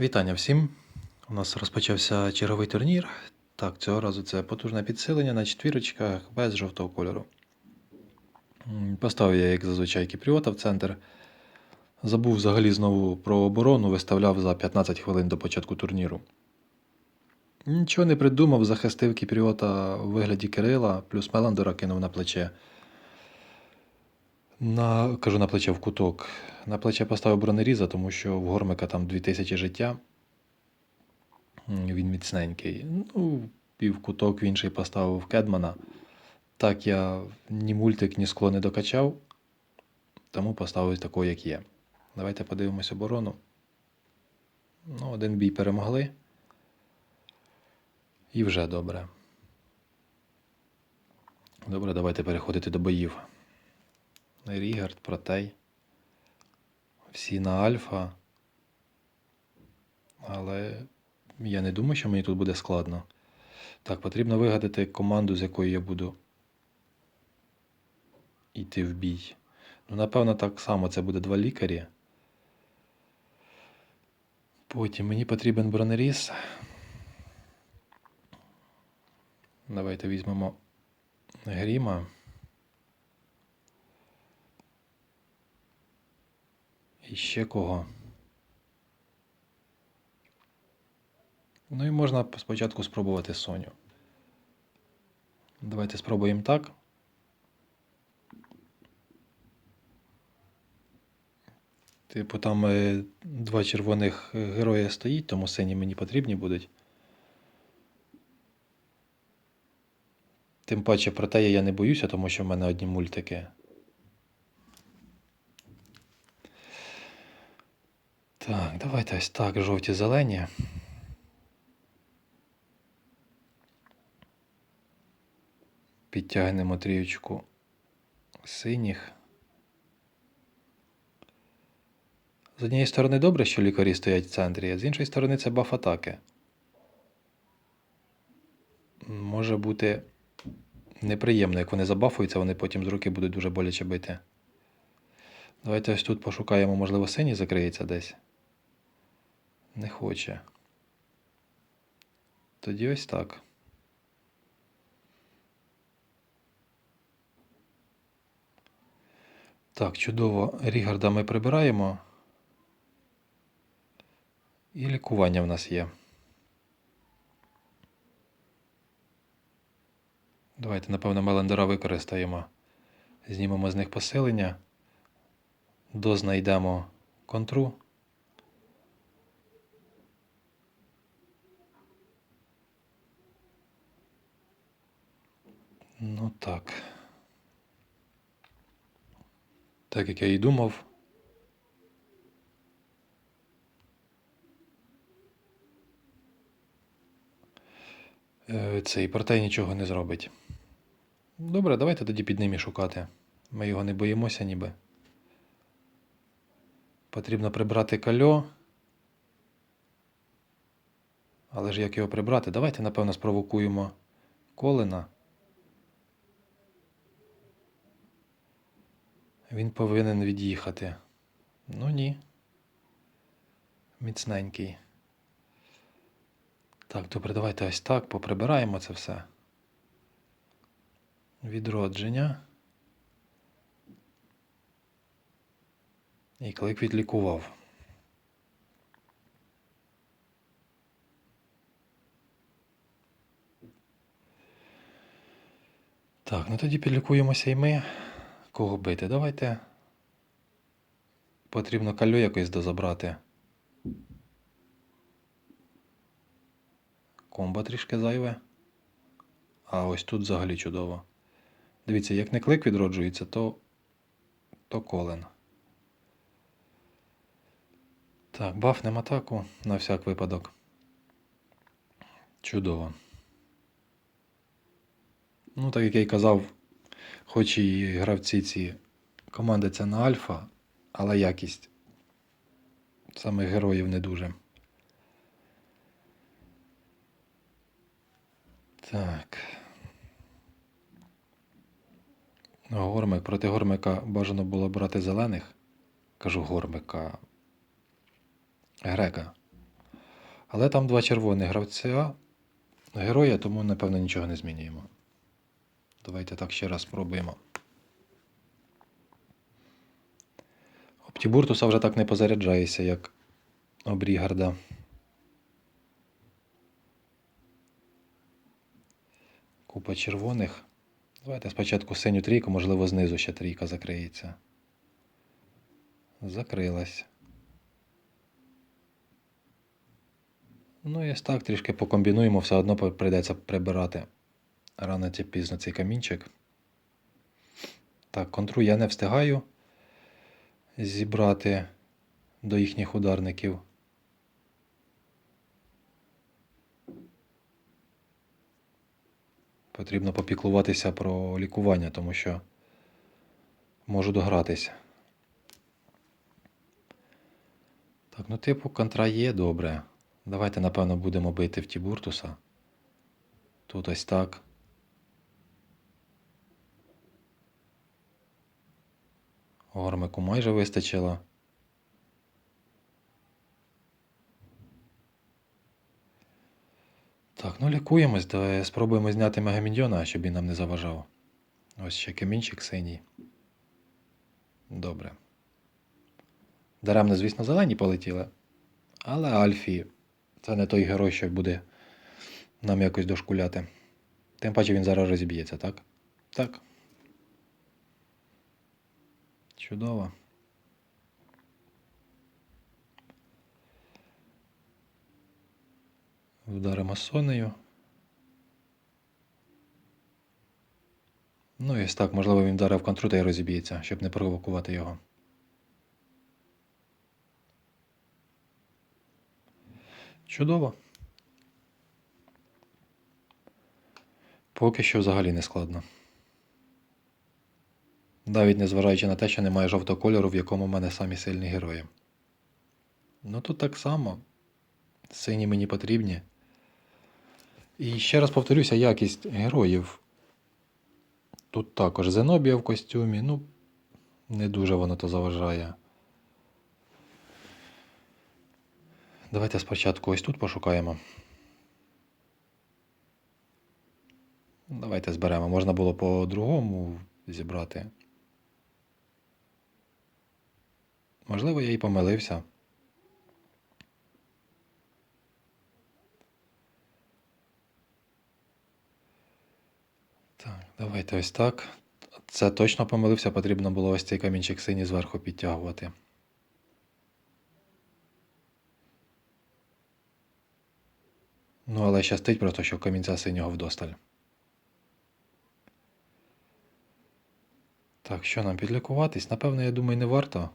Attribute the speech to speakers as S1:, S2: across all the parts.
S1: Вітання всім! У нас розпочався черговий турнір. Так, цього разу це потужне підсилення на четвірочках без жовтого кольору. Поставив я, як зазвичай, кіпріота в центр. Забув взагалі знову про оборону, виставляв за 15 хвилин до початку турніру. Нічого не придумав, захистив кіпріота у вигляді Кирила, плюс Меландора кинув на плече. На, кажу на плече в куток. На плече поставив бронеріза, тому що в Гормика там 2000 життя. Він міцненький. Ну, і в куток в інший поставив Кедмана. Так я ні мультик, ні скло не докачав, тому поставив такого, як є. Давайте подивимось оборону. Ну, один бій перемогли. І вже добре. Добре, давайте переходити до боїв. Рігард, Протей. Всі на Альфа. Але я не думаю, що мені тут буде складно. Так, потрібно вигадати команду, з якою я буду йти в бій. Ну, напевно, так само це буде два лікарі. Потім мені потрібен бронеріз. Давайте візьмемо Гріма. І ще кого. Ну і можна спочатку спробувати Соню. Давайте спробуємо так. Типу, там е, два червоних героя стоїть, тому сині мені потрібні будуть. Тим паче про те я не боюся, тому що в мене одні мультики. Так, давайте ось так, жовті зелені. Підтягнемо трієчку синіх. З однієї сторони добре, що лікарі стоять в центрі, а з іншої сторони це баф атаки. Може бути неприємно, як вони забафуються, вони потім з руки будуть дуже боляче бити. Давайте ось тут пошукаємо, можливо, синій закриється десь. Не хоче. Тоді ось так. Так, чудово. Рігарда ми прибираємо. І лікування в нас є. Давайте, напевно, Мелендера використаємо. Знімемо з них посилення. Дознайдемо контру. Ну так. Так як я і думав. Е, Цей портей нічого не зробить. Добре, давайте тоді під ним і шукати. Ми його не боїмося ніби. Потрібно прибрати кальо. Але ж як його прибрати? Давайте, напевно, спровокуємо колена. Він повинен від'їхати. Ну ні. Міцненький. Так, добре, давайте ось так поприбираємо це все. Відродження. І клик відлікував. Так, ну тоді підлікуємося і ми. Кого бити? Давайте. Потрібно калю якось дозабрати. Комбо трішки зайве. А ось тут взагалі чудово. Дивіться, як не клик відроджується, то, то колен. Так, бафнем атаку на всяк випадок. Чудово. Ну, так як я й казав, хоч і гравці ці команди це на альфа, але якість самих героїв не дуже. Так. Гормик. Проти Гормика бажано було брати зелених. Кажу Гормика. Грека. Але там два червоних гравця, героя, тому, напевно, нічого не змінюємо. Давайте так ще раз спробуємо. Оптібуртуса вже так не позаряджається, як Обрігарда. Купа червоних. Давайте спочатку синю трійку, можливо, знизу ще трійка закриється. Закрилась. Ну і так трішки покомбінуємо, все одно прийдеться прибирати рано чи пізно цей камінчик. Так, контру я не встигаю зібрати до їхніх ударників. Потрібно попіклуватися про лікування, тому що можу догратися. Так, ну типу контра є добре. Давайте, напевно, будемо бити в Тібуртуса. Тут ось так. Гормику майже вистачило. Так, ну лікуємось, давай спробуємо зняти мегаміньйона, щоб він нам не заважав. Ось ще камінчик синій. Добре. Даремно, звісно, зелені полетіли. Але Альфі це не той герой, що буде нам якось дошкуляти. Тим паче він зараз розіб'ється, так? Так. Чудово. Вдаримо сонею. Ну і так, можливо, він вдарив контру та розіб'ється, щоб не провокувати його. Чудово. Поки що взагалі не складно. Навіть незважаючи на те, що немає жовтого кольору, в якому в мене самі сильні герої. Ну тут так само. Сині мені потрібні. І ще раз повторюся, якість героїв. Тут також Зенобія в костюмі, ну, не дуже воно то заважає. Давайте спочатку ось тут пошукаємо. Давайте зберемо. Можна було по-другому зібрати. Можливо, я і помилився. Так, давайте ось так. Це точно помилився, потрібно було ось цей камінчик синій зверху підтягувати. Ну, але щастить просто, що камінця синього вдосталь. Так, що нам підлікуватись? Напевно, я думаю, не варто.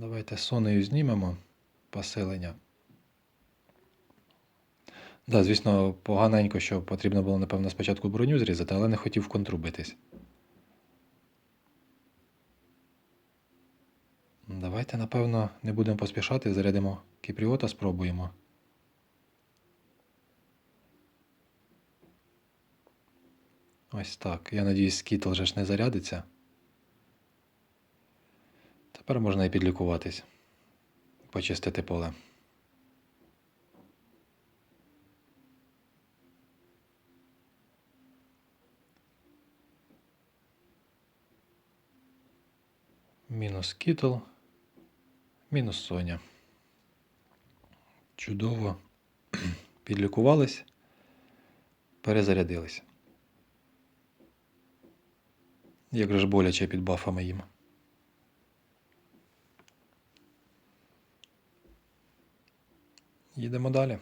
S1: Давайте сонею знімемо посилення. Да, звісно, поганенько, що потрібно було, напевно, спочатку броню зрізати, але не хотів в контру битись. Давайте, напевно, не будемо поспішати, зарядимо кіпріота, спробуємо. Ось так. Я надіюсь, скітл же ж не зарядиться. Тепер можна і підлікуватись, почистити поле. Мінус кітл, мінус Соня. Чудово. Підлікувались, перезарядились. Як же ж боляче під бафами їм. Їдемо далі.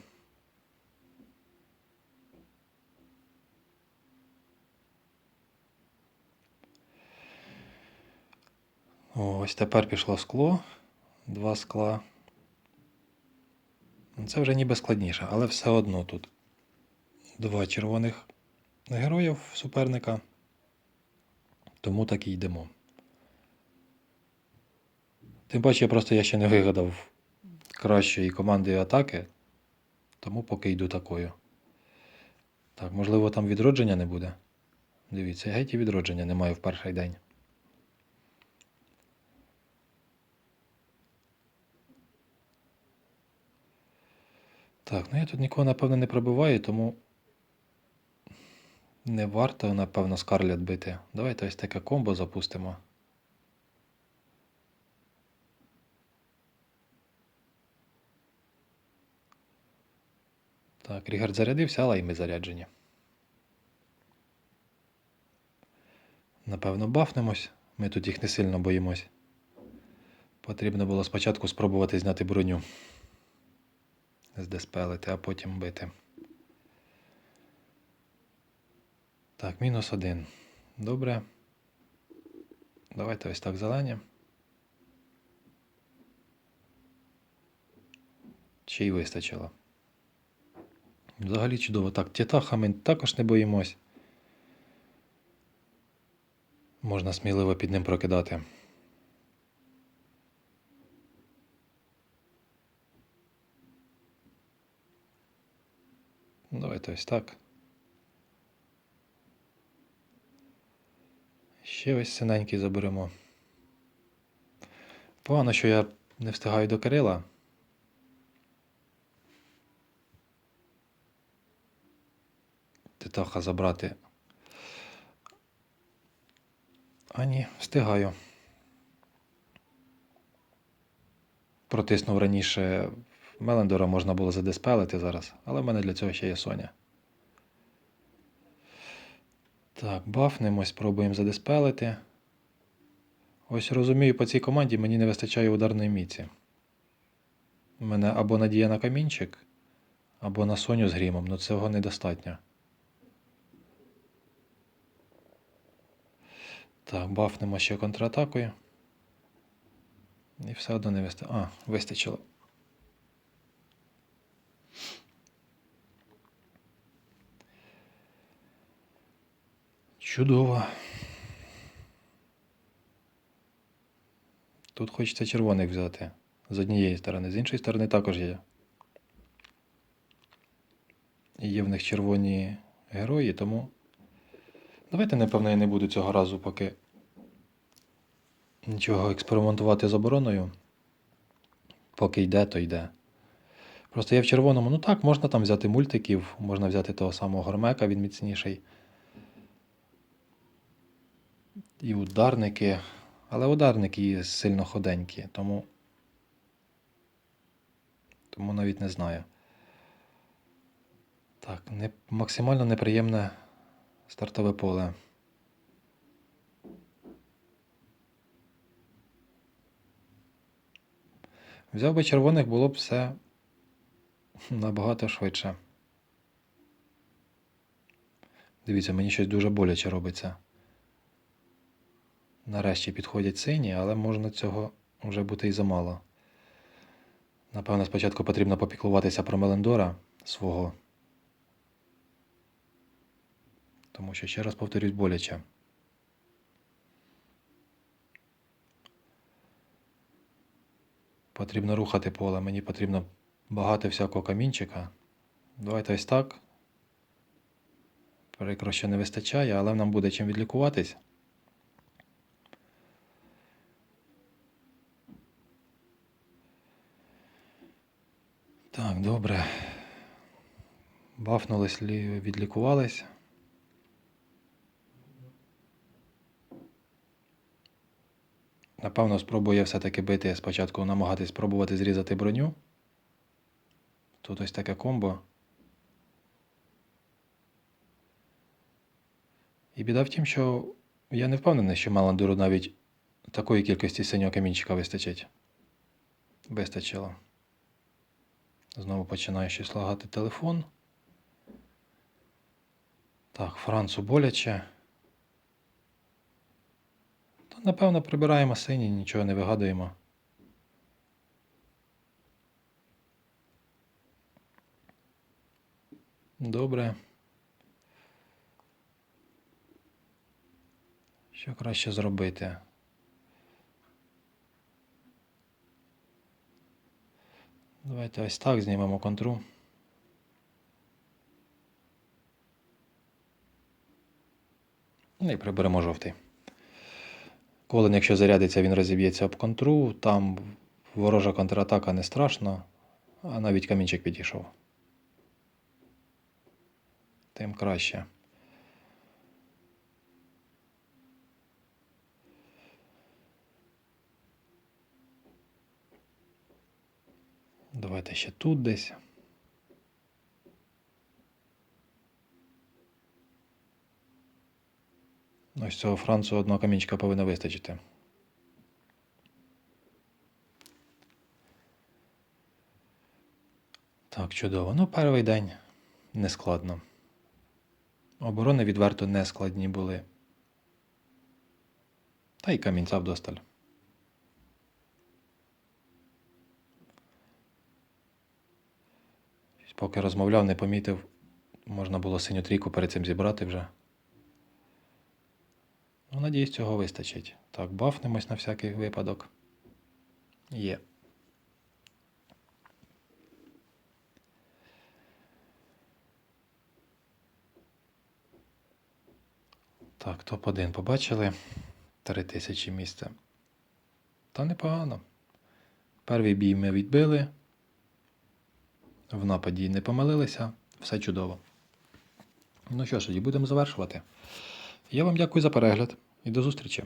S1: Ось тепер пішло скло, два скла. Це вже ніби складніше, але все одно тут два червоних героїв суперника. Тому так і йдемо. Тим паче, я просто я ще не вигадав кращої команди атаки, тому поки йду такою. Так, можливо, там відродження не буде. Дивіться, геть і відродження немає в перший день. Так, ну я тут нікого, напевно, не пробиваю, тому не варто, напевно, скарлят бити. Давайте ось таке комбо запустимо. Так, Рігард зарядився, але і ми заряджені. Напевно, бафнемось. Ми тут їх не сильно боїмось. Потрібно було спочатку спробувати зняти броню. Здеспелити, а потім бити. Так, мінус один. Добре. Давайте ось так зелені. Ще й вистачило. Взагалі чудово. Так, тітаха ми також не боїмось. Можна сміливо під ним прокидати. Давайте ось так. Ще ось синенький заберемо. Погано, що я не встигаю до Кирила. Титаха забрати. А ні, встигаю. Протиснув раніше Мелендора можна було задеспелити зараз, але в мене для цього ще є Соня. Так, бафнемось, пробуємо задеспелити. Ось розумію, по цій команді мені не вистачає ударної міці. У мене або надія на камінчик, або на Соню з грімом, але цього недостатньо. Так, бафнемо ще контратакою. І все одно не вистачило. А, вистачило. Чудово. Тут хочеться червоних взяти. З однієї сторони, з іншої сторони також є. І є в них червоні герої, тому. Давайте, напевно, я не буду цього разу поки нічого експериментувати з обороною. Поки йде, то йде. Просто я в червоному, ну так, можна там взяти мультиків, можна взяти того самого гормека, він міцніший. І ударники. Але ударники сильно ходенькі, тому. Тому навіть не знаю. Так, не, максимально неприємне стартове поле. Взяв би червоних було б все набагато швидше. Дивіться, мені щось дуже боляче робиться. Нарешті підходять сині, але можна цього вже бути і замало. Напевно, спочатку потрібно попіклуватися про Мелендора свого. Тому що, ще раз повторюсь, боляче. Потрібно рухати поле, мені потрібно багато всякого камінчика. Давайте ось так. Прикро, що не вистачає, але нам буде чим відлікуватись. Так, добре. Бафнулись, лі- відлікувались. Напевно, спробую я все-таки бити спочатку намагатись спробувати зрізати броню. Тут ось таке комбо. І біда в тім, що я не впевнений, що Маландуру навіть такої кількості синього камінчика вистачить. Вистачило. Знову починає щось лагати телефон. Так, Францу боляче. Напевно, прибираємо сині, нічого не вигадуємо. Добре. Що краще зробити? Давайте ось так знімемо контру. Ну і приберемо жовтий. Колен, якщо зарядиться, він розіб'ється об контру. Там ворожа контратака не страшна, а навіть камінчик підійшов. Тим краще. Давайте ще тут десь. Ось цього францу одного камінчика повинно вистачити. Так, чудово. Ну, перший день нескладно. Оборони відверто не складні були. Та й камінця вдосталь. Поки розмовляв, не помітив, можна було синю трійку перед цим зібрати вже. Ну, надіюсь, цього вистачить. Так, бафнемось на всякий випадок. Є. Так, топ-1 побачили. Три тисячі місця. Та непогано. Перший бій ми відбили. В нападі не помилилися. Все чудово. Ну що ж, тоді будемо завершувати. Я вам дякую за перегляд і до зустрічі.